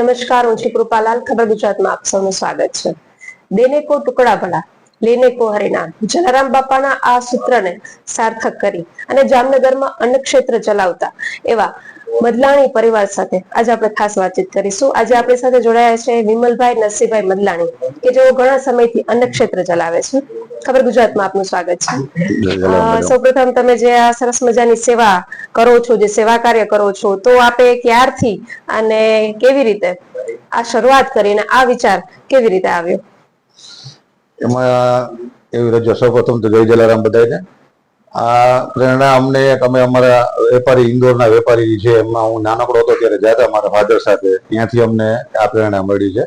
નમસ્કાર, હું છું કૃપાલાલ. ખબર ગુજરાતમાં આપ સૌનું સ્વાગત છે. દેને કો ટુકડા ભલા, લેને કો હરિનામ જલારામ બાપાના આ સૂત્રને સાર્થક કરી અને જામનગરમાં અન્નક્ષેત્ર ચલાવતા એવા મદલાણી પરિવાર સાથે આજે આપણે ખાસ વાતચીત કરીશું. આજે આપણી સાથે જોડાયા છે વિમલભાઈ નરસિંહભાઈ મદલાણી કે જેઓ ઘણા સમયથી અન્નક્ષેત્ર ચલાવે છે. ખબર ગુજરાતમાં આપનું સ્વાગત છે. સૌપ્રથમ તમે જે આ સરસ મજાની સેવા કરો છો જે સેવા કાર્ય કરો છો તો આપે ક્યારથી અને કેવી રીતે આ શરૂઆત કરીને આ વિચાર કેવી રીતે આવ્યો? એમાં એવી રજૂ સૌપ્રથમ તો જય જલારામ બધાને આ પ્રેરણા અમને તમે અમારા વેપારી, ઇન્દોરના વેપારી છે એમાં હું નાનકડો હતો ત્યારે જતા મારા ફાધર સાથે, ત્યાંથી અમને આ પ્રેરણા મળી છે.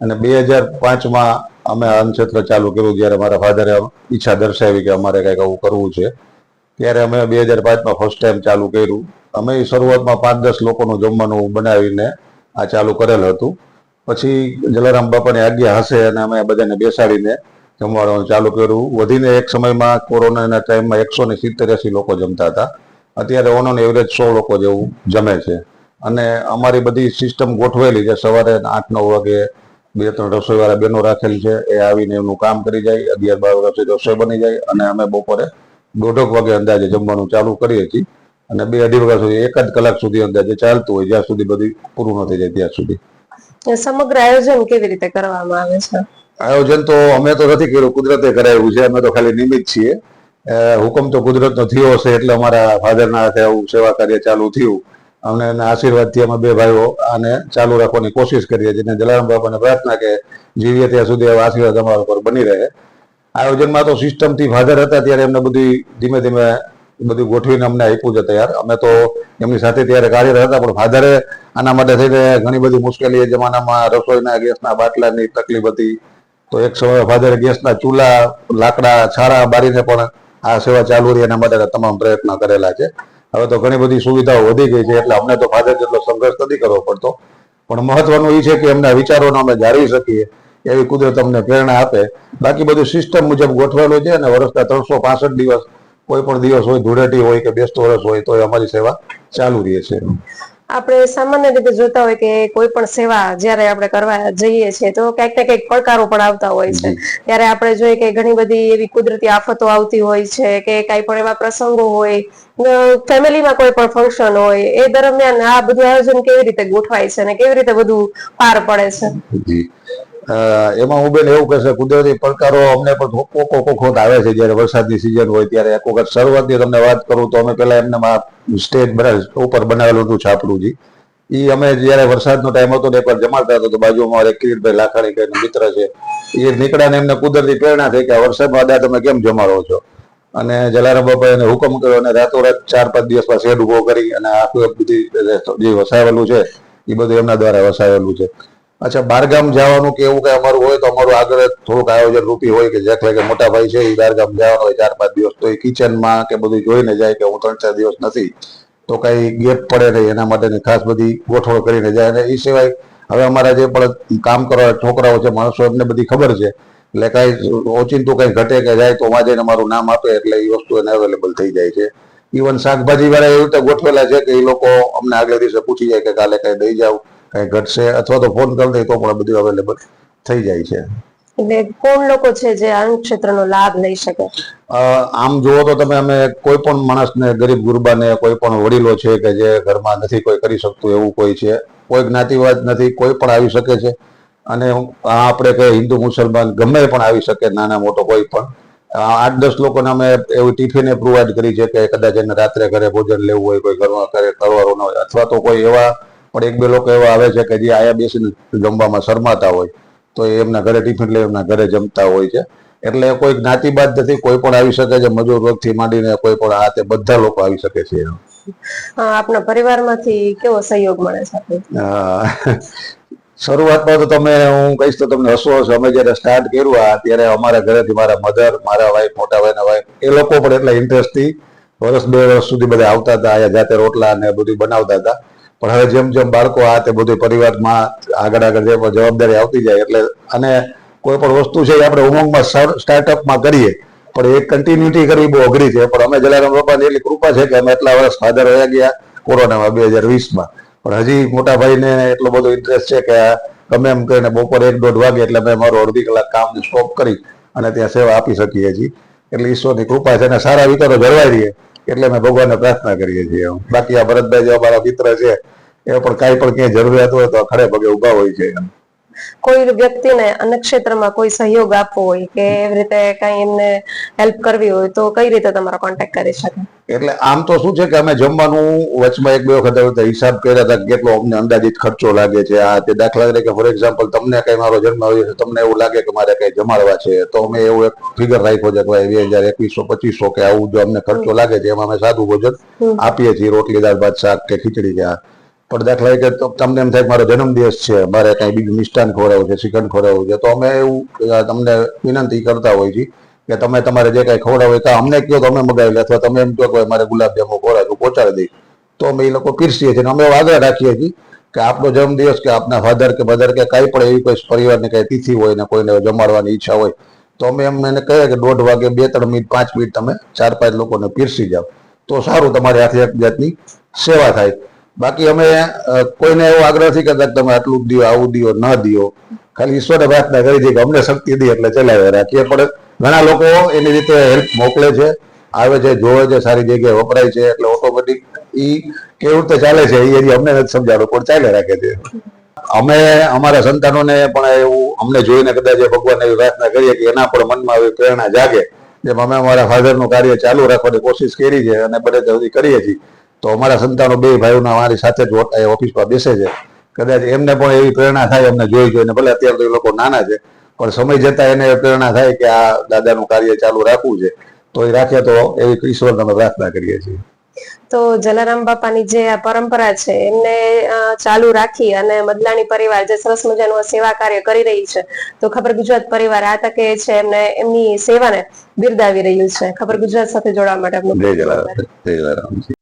અને બે હજાર પાંચમાં અમે અન્નક્ષેત્ર ચાલુ કર્યું જ્યારે મારા ફાધરે ઈચ્છા દર્શાવી કે અમારે કંઈક આવું કરવું છે. ત્યારે અમે બે હજાર પાંચમાં ફર્સ્ટ ટાઈમ ચાલુ કર્યું. અમે શરૂઆતમાં પાંચ દસ લોકોનું જમવાનું બનાવીને આ ચાલુ કરેલ હતું. પછી જલારામ બાપાની આજ્ઞા હશે અને અમે બધાને બેસાડીને જમવાનું ચાલુ કર્યું. વધીને એક સમયમાં કોરોનાના ટાઈમમાં એકસો ને સિત્તેર એસી લોકો જમતા હતા. અત્યારે ઓન ઓન એવરેજ સો લોકો જેવું જમે છે. અને અમારી બધી સિસ્ટમ ગોઠવેલી છે. સવારે આઠ નવ વાગે બે ત્રણ રસોઈવાળા બહેનો રાખેલી છે. એ આવીને એમનું કામ કરી જાય. અગિયાર બાર વાગે રસોઈ બની જાય અને અમે બપોરે દોઢક વાગે અંદાજે જમવાનું ચાલુ કરીએ છીએ. અને બે અઢી વાગ્યા સુધી, એક જ કલાક સુધી અંદાજે ચાલતું હોય. જ્યાં સુધી બધી પૂરું ન થઈ જાય, ત્યાં સુધી. સમગ્ર આયોજન કેવી રીતે કરવામાં આવે છે? આયોજન તો અમે તો નથી કર્યું, કુદરતે કરાવ્યું છે. અમે તો ખાલી નિમિત્ત છીએ. હુકમ તો કુદરતનો થયો છે એટલે અમારા ફાધરના હાથે આવું સેવા કાર્ય ચાલુ થયું. અમને એના આશીર્વાદથી અમે બે ભાઈઓ આને ચાલુ રાખવાની કોશિશ કરીએ છીએ. અને જલારામ બાપાને પ્રાર્થના કે જીવીએ ત્યાં સુધી આવા આશીર્વાદ અમારા ઉપર બની રહે. આયોજનમાં તો સિસ્ટમથી ફાધર હતા ત્યારે એમને બધી ધીમે ધીમે બધું ગોઠવીને અમને આપ્યું છે તૈયાર. અમે તો એમની સાથે ત્યારે કાર્યરત હતા, પણ ફાધરે આના માટે થઈને ઘણી બધી મુશ્કેલી જમાનામાં રસોઈના, ગેસના બાટલાની તકલીફ હતી. તો એક સમય ફાધરે ગેસના ચૂલા, લાકડા છારા બારીને પણ આ સેવા ચાલુ રહી એના માટે તમામ પ્રયત્ન કરેલા છે. હવે તો ઘણી બધી સુવિધાઓ વધી ગઈ છે, એટલે અમને તો ફાધર જેટલો સંઘર્ષ નથી કરવો પડતો. પણ મહત્વનું એ છે કે એમના વિચારોને અમે જાળવી શકીએ, એવી કુદરત અમને પ્રેરણા આપે. બાકી બધું સિસ્ટમ મુજબ ગોઠવેલું છે અને વર્ષના ત્રણસો પાસઠ દિવસ કોઈ પણ દિવસ હોય ધૂળેટી હોય કે બેસતું વર્ષ હોય તો અમારી સેવા ચાલુ રહે છે. આપણે સામાન્ય રીતે જોતા હોય કે કોઈ પણ સેવા જ્યારે આપણે કરવા જઈએ છીએ તો ક્યાંક ને ક્યાંક પડકારો પણ આવતા હોય છે. ત્યારે આપણે જોઈએ કે ઘણી બધી એવી કુદરતી આફતો આવતી હોય છે કે કાંઈ પણ એવા પ્રસંગો હોય ફેમિલીમાં કોઈ પણ ફંક્શન હોય એ દરમિયાન આ બધું આયોજન કેવી રીતે ગોઠવાય છે અને કેવી રીતે બધું પાર પડે છે? એમાં હું બેન એવું કહેશે કુદરતી પડકારો અમને પણ કોકો કોખોત આવે છે, જ્યારે વરસાદની સિઝન હોય ત્યારે. એક વખત શરૂઆતની તમને વાત કરું તો અમે પેલા એમને સ્ટેજ ઉપર બનાવેલું હતું છાપડુંજી. એ અમે જ્યારે વરસાદનો ટાઈમ હતો ને એકવાર જમાડતા હતો, તો બાજુમાં અમારે કિરીટભાઈ લાખાણી કહીને મિત્ર છે એ નીકળ્યા ને એમને કુદરતી પ્રેરણા થઈ કે આ વરસાદમાં અદા તમે કેમ જમાડો છો? અને જલારામ બાપાએ એને હુકમ કર્યો અને રાતોરાત ચાર પાંચ દિવસમાં શેડ ઊભો કરી અને આખું બધી જે વસાવેલું છે એ બધું એમના દ્વારા વસાવેલું છે. અચ્છા, બારગામ જવાનું કે એવું કઈ અમારું હોય તો અમારું આગળ થોડુંક આયોજન રૂપી હોય કે જેટલે કે મોટા ભાઈ છે એ બારગામ જવાનું હોય, ચાર પાંચ દિવસ તો એ કિચનમાં કે બધું જોઈને જાય કે હું ત્રણ ચાર દિવસ નથી, તો કઈ ગેપ પડે નહીં. એના માટેની ખાસ બધી ગોઠવણ કરીને જાય અને એ સિવાય હવે અમારા જે પણ કામ કરવા છોકરાઓ છે, માણસો, એમને બધી ખબર છે. એટલે કઈ ઓચિંતું કઈ ઘટે કે જાય તો વાંચીને મારું નામ આપે એટલે એ વસ્તુ એને અવેલેબલ થઈ જાય છે. ઇવન શાકભાજી વાળા એવી રીતે ગોઠવેલા છે કે એ લોકો અમને આગલે દિવસે પૂછી જાય કે કાલે કઈ દઈ જાવ. કઈ ઘટશે અથવા તો ફોન કરી દે તો પણ બધું અવેલેબલ થઈ જાય છે. એટલે કોણ લોકો છે જે આ ક્ષેત્રનો લાભ લઈ શકે? આમ જુઓ તો તમે અમે કોઈ પણ માણસને ગરીબ ગુરબાને કોઈ પણ વડીલો છે કે જે ઘરમાં નથી કોઈ કરી શકતું એવું કોઈ છે કોઈ જ્ઞાતિવાદ નથી કોઈ પણ આવી શકે છે. અને આપણે કે હિન્દુ મુસલમાન ગમે પણ આવી શકે નાના મોટો કોઈ પણ. આઠ દસ લોકોને અમે એવી ટિફિને પ્રોવાઈડ કરી છે કે કદાચ એને રાત્રે ઘરે ભોજન લેવું હોય કોઈ ઘરમાં ઘરે કરવાનું હોય અથવા તો કોઈ એવા પણ એક બે લોકો એવા આવે છે કે જે આયા બેસીને જમવામાં શરમાતા હોય તો એ એમના ઘરે ટિફિન લઈ એમના ઘરે જમતા હોય છે. એટલે કોઈ જ્ઞાતિબાદ નથી કોઈ પણ આવી શકે છે મજૂર વર્ગથી માંડીને કોઈ પણ આ તે બધા લોકો આવી શકે છે આપના પરિવારમાંથી કેવો સહયોગ મળે છે શરૂઆતમાં તો તમે હું કહીશ તો તમને હસવો હશે. અમે જયારે સ્ટાર્ટ કર્યું આ ત્યારે અમારા ઘરેથી મારા મધર મારા વાઈફ મોટા ભાઈના વાઈફ એ લોકો પણ એટલા ઇન્ટરેસ્ટથી વર્ષ બે વર્ષ સુધી બધા આવતા હતા અહીંયા જાતે રોટલા ને બધું બનાવતા હતા. પણ હવે જેમ જેમ બાળકો આ તે બધું પરિવારમાં આગળ આગળ જે જવાબદારી આવતી જાય એટલે અને કોઈ પણ વસ્તુ છે એ આપણે ઉમંગમાં સ્ટાર્ટઅપમાં કરીએ, પણ એ કન્ટિન્યુટી કરવી બહુ અઘરી છે. પણ અમે જલારામ બાપાની એટલી કૃપા છે કે અમે એટલા વર્ષ ફાધર રહ્યા ગયા કોરોનામાં બે હજાર વીસમાં. પણ હજી મોટા ભાઈને એટલો બધો ઇન્ટરેસ્ટ છે કે ગમે એમ કરીને બપોરે એક દોઢ વાગે એટલે અમે મારો અડધી કલાક કામ સ્ટોપ કરી અને ત્યાં સેવા આપી શકીએ છીએ. એટલે ઈશ્વરની કૃપા છે અને સારા વિચારો જળવાઈ રહીએ. એટલે અમે ભગવાનને પ્રાર્થના કરીએ છીએ બાકી આ ભરતભાઈ જેવા અમારા મિત્ર છે, એ પણ કાંઈ પણ ક્યાંય જરૂરિયાત હોય તો ખડે પગે ઊભા હોય છે કોઈ વ્યક્તિને અન્ય ક્ષેત્રમાં કોઈ સહયોગ આપવો હોય કે એવી રીતે કઈ એમને હેલ્પ કરવી હોય તો કઈ રીતે તમારો કોન્ટેક્ટ કરી શકે? એટલે આમ તો શું છે કે અમે જમવાનું વચમાં એક બે વખત હિસાબ કર્યા હતા કેટલો અમને અંદાજિત ખર્ચો લાગે છે. આ તે દાખલા તરીકે ફોર એક્ઝામ્પલ તમને કઈ મારો જન્મ આવ્યો છે તમને એવું લાગે કે મારે કઈ જમાડવા છે તો અમે એવું એક ફિગર રાખ્યો છે કે બે હજાર એકવીસો પચીસો કે આવું જો અમને ખર્ચો લાગે છે એમાં અમે સાદું ભોજન આપીએ છીએ રોટલી દાળ ભાત શાક કે ખીચડી કે આ. પણ દાખલા કે તમને એમ થાય મારો જન્મદિવસ છે, મારે કઈ બીજું મિષ્ટાન ખોરાવું છે શ્રીખંડ ખોરાવું છે, તો અમે એવું તમને વિનંતી કરતા હોય છીએ કે તમે તમારે જે કઈ ખવડાવ હોય તો અમને કહો તો અમે મગાવી લે અથવા તમે એમ કહો કે મારે ગુલાબજાંબુ ખવડાવ પહોંચાડી દઈ તો અમે એ લોકો પીરસીએ છીએ અમે આગળ રાખીએ છીએ કે આપનો જન્મદિવસ કે આપના ફાધર કે મધર કે કાંઈ પણ એવી કોઈ પરિવારની કઈ તિથિ હોય ને કોઈને જમાડવાની ઈચ્છા હોય, તો અમે એમ એને કહીએ કે દોઢ વાગે, બે ત્રણ મિનિટ, પાંચ મિનિટ તમે ચાર પાંચ લોકોને પીરસી જાઓ. તો સારું, તમારી હાથે એક જાતની સેવા થાય. બાકી અમે કોઈને એવો આગ્રહ નથી કરતા તમે આટલું દિયો, આવું દિયો, ન દિયો. ખાલી ઈશ્વરને પ્રાર્થના કરી છે કે અમને શક્તિ દે એટલે ચલાવી રાખીએ. પણ ઘણા લોકો એની રીતે હેલ્પ મોકલે છે. આવે છે, જોવે છે, સારી જગ્યાએ વપરાય છે, એટલે ઓટોમેટિક ઈ કેવી રીતે ચાલે છે એ અમને નથી સમજાડો પણ ચાલે રાખે છે. અમે અમારા સંતાનોને પણ એવું અમને જોઈને કદાચ ભગવાન એવી પ્રાર્થના કરીએ કે એના પણ મનમાં એવી પ્રેરણા જાગે. જેમ અમે અમારા ફાધરનું કાર્ય ચાલુ રાખવાની કોશિશ કરી છે અને બધે સુધી કરીએ છીએ. તો અમારા સંતાનો બે ભાઈઓના અમારી સાથે જ ઓફિસમાં બેસે છે. કદાચ એમને પણ એવી પ્રેરણા થાય અમને જોઈ જોઈને ભલે અત્યારે તો એ લોકો નાના છે પણ સમય જતા એને પ્રેરણા થાય કે આ દાદાનું કાર્ય ચાલુ રાખવું છે. તો એ રાખે તો એવી ઈશ્વરને અમે પ્રાર્થના કરીએ છીએ. તો જલારામ બાપાની જે આ પરંપરા છે એમને ચાલુ રાખી અને મદલાણી પરિવાર જે સરસ મજાનું સેવા કાર્ય કરી રહી છે તો ખબર ગુજરાત પરિવાર આ તકે છે એમને એમની સેવાને બિરદાવી રહ્યું છે. ખબર ગુજરાત સાથે જોડાવા માટે જય જલારામ. જય જલારામ.